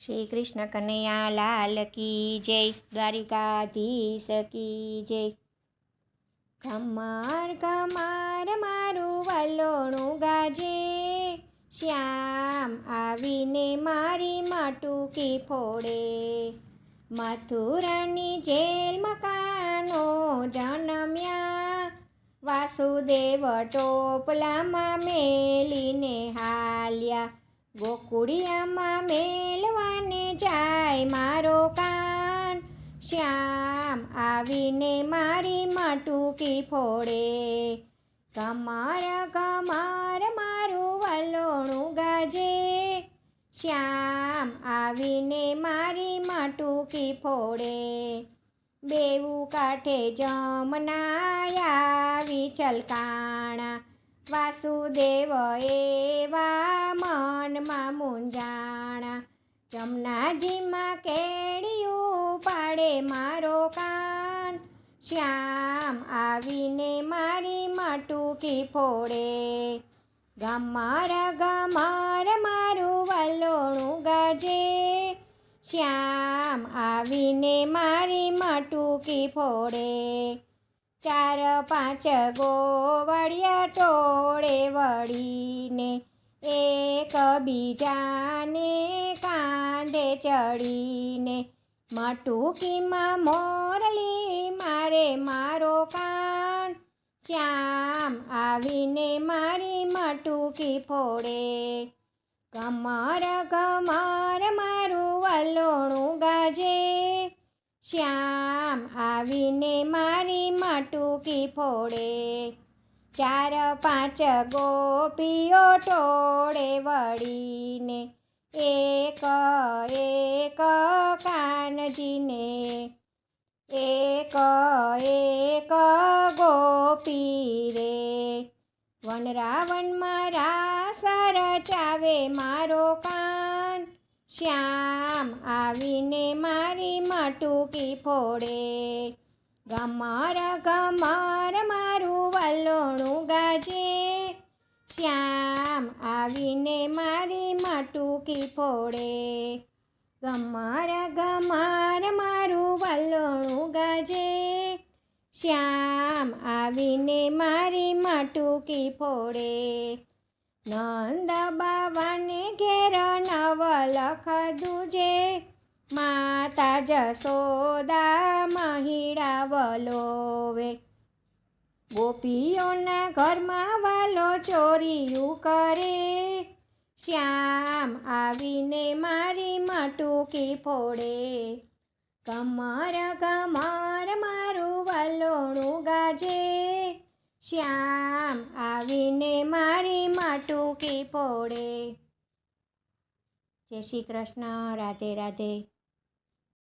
શ્રી કૃષ્ણ કનૈયા લાલ કી જય, દ્વારિકાધીશ કી જય. કમાર કમાર મારું વલોણું ગાજે, શ્યામ આવીને મારી માટુકી ફોડે. મથુરાની જેલ મકાનો જન્મ્યા, વાસુદેવ ટોપલામાં મેલીને હાલ્યા. ગોકુળિયામાં મેલવાને જાય મારો કાન. શ્યામ આવીને મારી માટુકી ફોડે. કમર કમર મારું વલોણું ગાજે. શ્યામ આવીને મારી માટુકી ફોડે. બેવું કાંઠે જમનાયા વિચલકાણા વાસુદેવ એવા મનમાં મૂંઝાણા. જમનાજીમાં કેડિયું પાડે મારો કાન. શ્યામ આવીને મારી માટુકી ફોડે. ગમાર ગમાર મારું વલોણું ગાજે. શ્યામ આવીને મારી માટુકી ફોડે. ચાર, પાંચ ગોવળિયા ટોળે વળીને એક બીજાને કાંધે ચડીને, મટુકીમાં મોરલી મારે મારો કાન, શ્યામ આવીને મારી મટુકી ફોડે. કમર કમર મારું વલોણું ગાજે, શ્યામ આવીને મારી માટુકી ફોડે. ચાર પાંચ ગોપીઓ ટોળે વળીને, એક એક કાનજીને, એક એક ગોપી રે વનરાવનમાં રાસ ચાવે મારો કાન. શ્યામ આવીને મારી માટુકી ફોડે. ગમર ગમાર મારું વલોણું ગાજે. શ્યામ આવીને મારી માટુકી ફોડે. ગમાર ગમાર મારું વલોણું ગાજે. શ્યામ આવીને મારી માટુકી ફોડે. નંદ બાવાને ઘેર નવલખ દુજે. માતા જશોદા મહિડા વલોવે. ગોપીઓના ઘરમાં વાલો ચોરીયું કરે. શ્યામ આવીને મારી મટુકી ફોડે. કમર કમર મારું વલોણું ગાજે. શ્યામ આવીને મારી માટુકી ફોડે. જય શ્રી કૃષ્ણ. રાધે રાધે.